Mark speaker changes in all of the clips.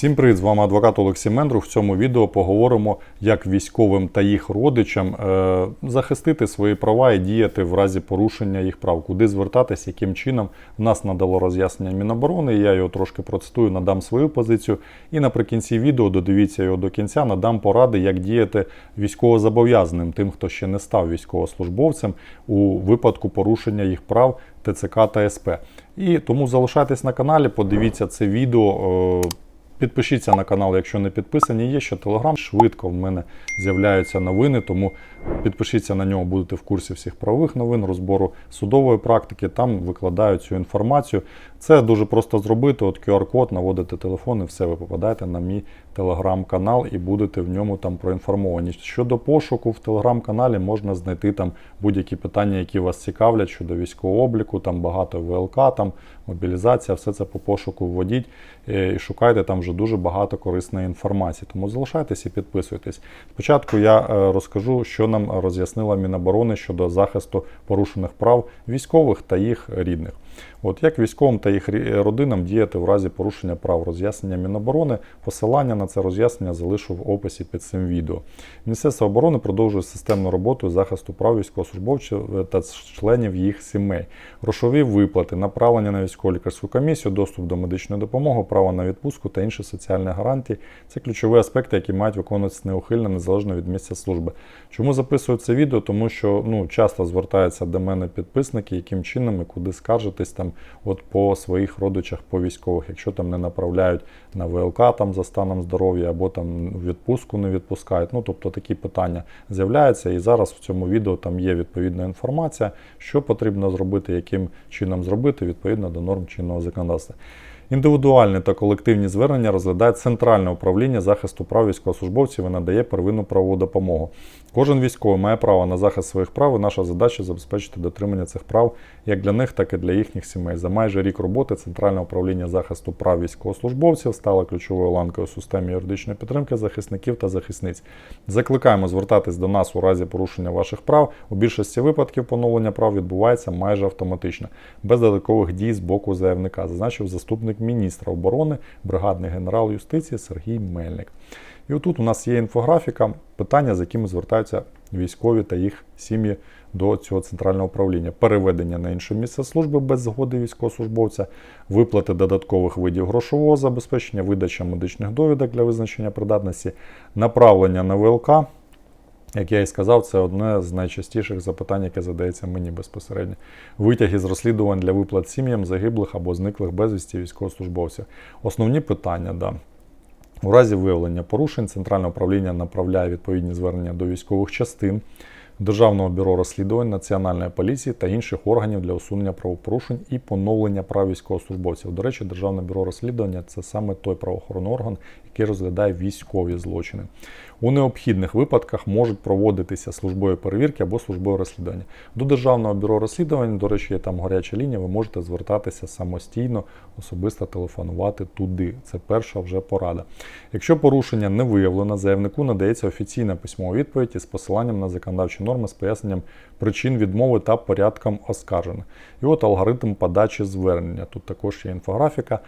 Speaker 1: Всім привіт, з вами адвокат Олексій Мендрух. В цьому відео поговоримо, як військовим та їх родичам е, захистити свої права і діяти в разі порушення їх прав, куди звертатись, яким чином. В нас надало роз'яснення Міноборони. Я його трошки процитую, надам свою позицію. І наприкінці відео додивіться його до кінця, надам поради, як діяти військовозобов'язаним, тим, хто ще не став військовослужбовцем у випадку порушення їх прав ТЦК та СП. І тому залишайтесь на каналі, подивіться це відео. Підпишіться на канал, якщо не підписані. Є ще телеграм. Швидко в мене з'являються новини, тому підпишіться на нього, будете в курсі всіх правових новин, розбору судової практики. Там викладаю цю інформацію. Це дуже просто зробити. От QR-код, наводите телефон і все, ви попадаєте на мій телеграм-канал і будете в ньому там проінформовані. Щодо пошуку в телеграм-каналі можна знайти там будь-які питання, які вас цікавлять щодо військового обліку, там багато ВЛК, там мобілізація, все це по пошуку вводіть е, і шукайте там вже дуже багато корисної інформації. Тому залишайтесь і підписуйтесь. Спочатку я е, розкажу, що нам роз'яснила Міноборони щодо захисту порушених прав військових та їх рідних. От як військовим та їх родинам діяти в разі порушення прав роз'яснення Міноборони, посилання на це роз'яснення залишу в описі під цим відео. Міністерство оборони продовжує системну роботу захисту прав військовослужбовців е, та членів їх сімей, грошові виплати, направлення на військово лікарську комісію, доступ до медичної допомоги, право на відпустку та інші соціальні гарантії. Це ключові аспекти, які мають виконуватися неухильно незалежно від місця служби. Чому записую це відео? Тому що ну часто звертаються до мене підписники, яким чином і куди скаржитись там, от по своїх родичах, по військових, якщо там не направляють на ВЛК там за станом здоров'я або там відпустку не відпускають. Ну тобто такі питання з'являються, і зараз в цьому відео там є відповідна інформація, що потрібно зробити, яким чином зробити відповідно до норм чинного законодавства. Індивідуальні та колективні звернення розглядає Центральне управління захисту прав військовослужбовців і надає первинну правову допомогу. Кожен військовий має право на захист своїх прав, і наша задача забезпечити дотримання цих прав як для них, так і для їхніх сімей. За майже рік роботи Центральне управління захисту прав військовослужбовців стало ключовою ланкою у системі юридичної підтримки захисників та захисниць. Закликаємо звертатись до нас у разі порушення ваших прав. У більшості випадків поновлення прав відбувається майже автоматично, без додаткових дій з боку заявника, зазначив заступник міністра оборони, бригадний генерал юстиції Сергій Мельник. І отут у нас є інфографіка, питання, з якими звертаються військові та їх сім'ї до цього центрального управління. Переведення на інше місце служби без згоди військовослужбовця, виплати додаткових видів грошового забезпечення, видача медичних довідок для визначення придатності, направлення на ВЛК. Як я і сказав, це одне з найчастіших запитань, яке задається мені безпосередньо. Витяги з розслідувань для виплат сім'ям загиблих або зниклих безвісті військовослужбовців. Основні питання, да. У разі виявлення порушень Центральне управління направляє відповідні звернення до військових частин, Державного бюро розслідувань, Національної поліції та інших органів для усунення правопорушень і поновлення прав військовослужбовців. До речі, Державне бюро розслідування це саме той правоохоронний орган, який розглядає військові злочини. У необхідних випадках можуть проводитися службові перевірки або службове розслідування. До Державного бюро розслідувань, до речі, є там гаряча лінія, ви можете звертатися самостійно, особисто телефонувати туди. Це перша вже порада. Якщо порушення не виявлено, заявнику надається офіційна письмова відповідь із посиланням на законодавчі норми з поясненням причин відмови та порядком оскарження. І от алгоритм подачі звернення. Тут також є інфографіка.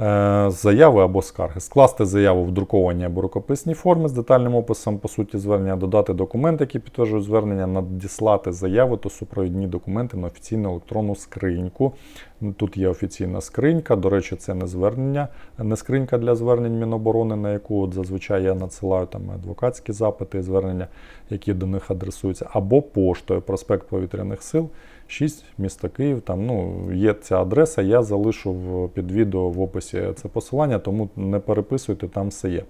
Speaker 1: Е, Заяви або скарги. Скласти заяву в друкованій або рукописній формі з детальним описом по суті звернення, додати документи, які підтверджують звернення, надіслати заяву та супровідні документи на офіційну електронну скриньку. Тут є офіційна скринька. До речі, це не звернення, не скринька для звернень Міноборони, на яку от зазвичай я надсилаю там адвокатські запити і звернення, які до них адресуються, або поштою проспект повітряних сил. 6, місто Київ. Там ну є ця адреса. Я залишу під відео в описі це посилання, тому не переписуйте, там все є.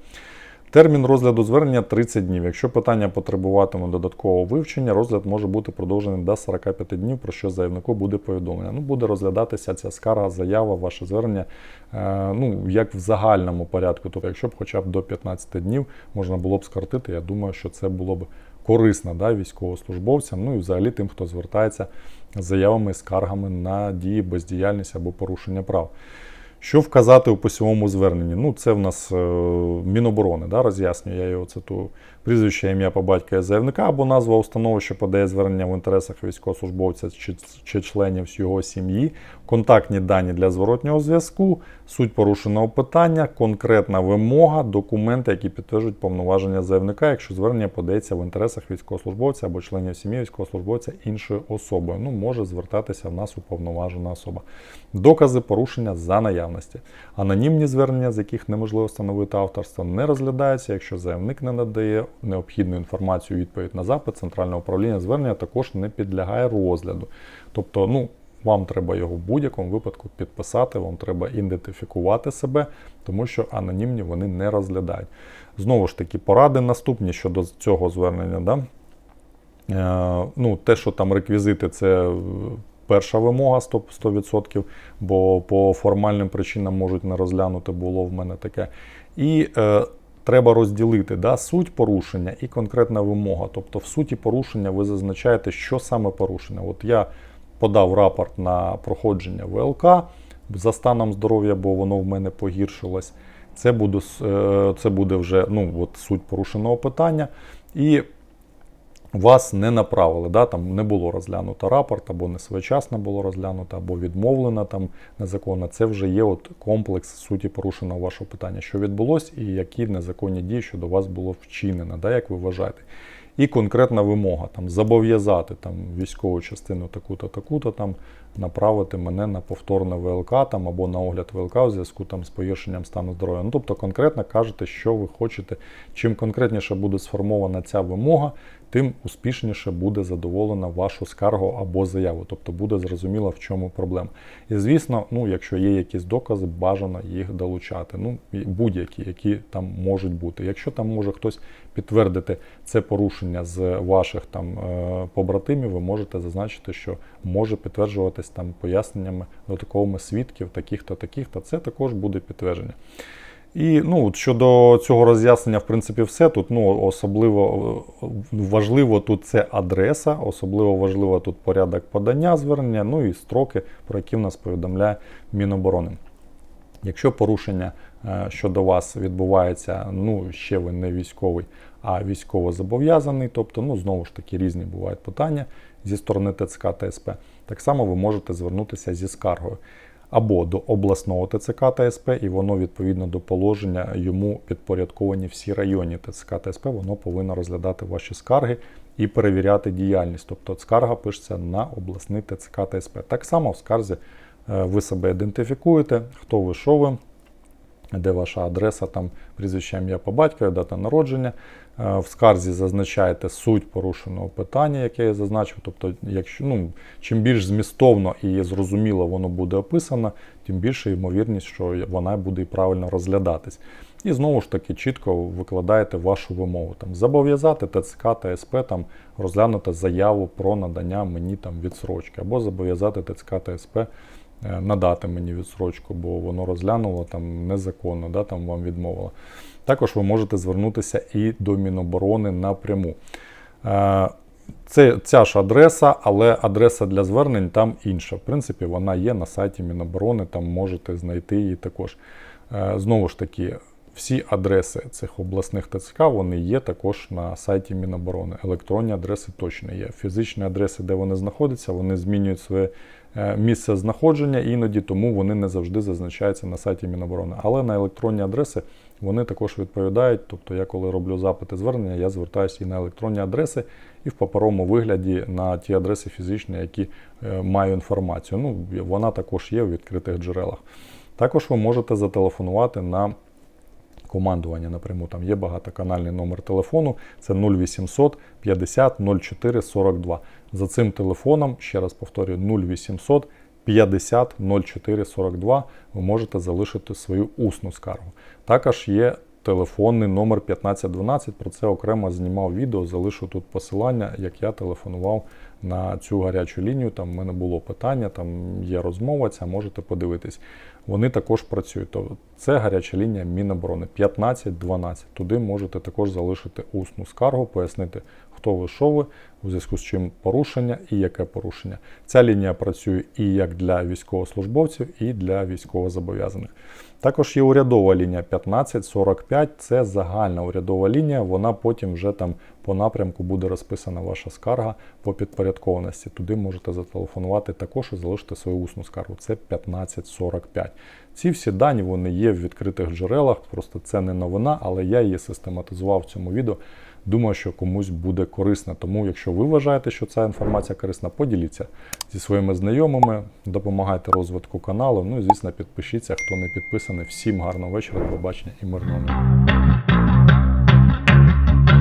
Speaker 1: Термін розгляду звернення 30 днів. Якщо питання потребуватиме додаткового вивчення, розгляд може бути продовжений до 45 днів, про що заявнику буде повідомлення. Ну, буде розглядатися ця скарга, заява, ваше звернення, е, ну, як в загальному порядку. Тобто, якщо б хоча б до 15 днів можна було б скоротити, я думаю, що це було б корисно да, військовослужбовцям, ну і взагалі тим, хто звертається з заявами скаргами на дії, бездіяльність або порушення прав. Що вказати у посівому зверненні? Ну, це в нас е, Міноборони, да, роз'яснюю, я його цитую. прізвище, ім'я по батькові заявника або назва установи, що подає звернення в інтересах військовослужбовця чи, чи членів його сім'ї, контактні дані для зворотнього зв'язку, суть порушеного питання, конкретна вимога, документи, які підтверджують повноваження заявника, якщо звернення подається в інтересах військовослужбовця або членів сім'ї військовослужбовця іншою особою. Ну, може звертатися в нас уповноважена особа. Докази порушення за наявності. Анонімні звернення, з яких неможливо встановити авторство, не розглядаються, якщо заявник не надає необхідну інформацію, відповідь на запит центрального управління звернення також не підлягає розгляду. Тобто, ну. Вам треба його в будь-якому випадку підписати, вам треба ідентифікувати себе, тому що анонімні вони не розглядають. Знову ж таки, поради наступні щодо цього звернення. Да? Е, ну, Те, що там реквізити, це перша вимога 100%, 100%, бо по формальним причинам можуть не розглянути, було в мене таке. І е, треба розділити да, суть порушення і конкретна вимога. Тобто, в суті порушення ви зазначаєте, що саме порушення. От я подав рапорт на проходження ВЛК за станом здоров'я, бо воно в мене погіршилось. Це буде, е, це буде вже ну, от суть порушеного питання. І вас не направили, да, там не було розглянуто рапорт, або не своєчасно було розглянуто, або відмовлено там незаконно. Це вже є от комплекс суті порушеного вашого питання, що відбулося і які незаконні дії щодо вас було вчинено, да, як ви вважаєте. І конкретна вимога там зобов'язати там військову частину таку-то, таку-то там направити мене на повторне ВЛК там або на огляд ВЛК у зв'язку там з погіршенням стану здоров'я. Ну тобто конкретно кажете, що ви хочете. Чим конкретніше буде сформована ця вимога, тим успішніше буде задоволена вашу скаргу або заяву. Тобто буде зрозуміло, в чому проблема. І звісно, ну якщо є якісь докази, бажано їх долучати. Ну будь-які, які там можуть бути. Якщо там може хтось підтвердити це порушення з ваших там е, побратимів, ви можете зазначити, що може підтверджуватись там поясненнями додатковими свідків, таких-то, таких-то. Це також буде підтвердження. І ну, щодо цього роз'яснення, в принципі, все тут ну, особливо е, важливо тут це адреса, особливо важливо тут порядок подання звернення, ну і строки, про які в нас повідомляє Міноборони. Якщо порушення е, щодо вас відбувається, ну ще ви не військовий, а військово зобов'язаний, тобто, ну знову ж таки різні бувають питання зі сторони ТЦК та СП. Так само ви можете звернутися зі скаргою або до обласного ТЦК та СП, і воно відповідно до положення йому підпорядковані всі районні ТЦК та СП, воно повинно розглядати ваші скарги і перевіряти діяльність. Тобто скарга пишеться на обласний ТЦК та СП. Так само в скарзі е, ви себе ідентифікуєте, хто ви, що ви де ваша адреса, там прізвище ім'я по батькові, дата народження. Е, в скарзі зазначаєте суть порушеного питання, яке я зазначив. Тобто, якщо ну, чим більш змістовно і зрозуміло воно буде описано, тим більше ймовірність, що вона буде і правильно розглядатись. І знову ж таки чітко викладаєте вашу вимогу. Там, Зобов'язати ТЦК та СП там, розглянути заяву про надання мені там, відсрочки, або зобов'язати ТЦК та СП надати мені відсрочку, бо воно розглянуло там незаконно, да, там вам відмовило. Також ви можете звернутися і до Міноборони напряму. Е, це ця ж адреса, але адреса для звернень там інша. В принципі, вона є на сайті Міноборони, там можете знайти її також. Е, знову ж таки, всі адреси цих обласних ТЦК вони є також на сайті Міноборони. Електронні адреси точно є. Фізичні адреси, де вони знаходяться, вони змінюють своє Е, місце знаходження, іноді тому вони не завжди зазначаються на сайті Міноборони. Але на електронні адреси вони також відповідають. Тобто, я коли роблю запити звернення, я звертаюся і на електронні адреси, і в паперовому вигляді на ті адреси фізичні, які е, маю інформацію. Ну, Вона також є в відкритих джерелах. Також ви можете зателефонувати на командування напряму. Там є багатоканальний номер телефону, це 0800 50 04 42. За цим телефоном, ще раз повторюю, 0800 50 04 42 ви можете залишити свою усну скаргу. Також є телефонний номер 1512, про це окремо знімав відео, залишу тут посилання, як я телефонував на цю гарячу лінію. Там в мене було питання, там є розмова, ця можете подивитись. Вони також працюють. Тобто це гаряча лінія Міноборони 1512. Туди можете також залишити усну скаргу, пояснити, хто ви, що ви, у зв'язку з чим порушення і яке порушення. Ця лінія працює і як для військовослужбовців, і для військовозобов'язаних. Також є урядова лінія 1545, це загальна урядова лінія. Вона потім вже там по напрямку буде розписана ваша скарга по підпорядкованості. Туди можете зателефонувати також і залишити свою усну скаргу. Це 1545. Ці всі дані вони є в відкритих джерелах. Просто це не новина, але я її систематизував в цьому відео. Думаю, що комусь буде корисно. Тому, якщо ви вважаєте, що ця інформація корисна, поділіться зі своїми знайомими, допомагайте розвитку каналу. Ну і звісно, підпишіться, хто не підписаний. Всім гарного вечора, побачення і мирного.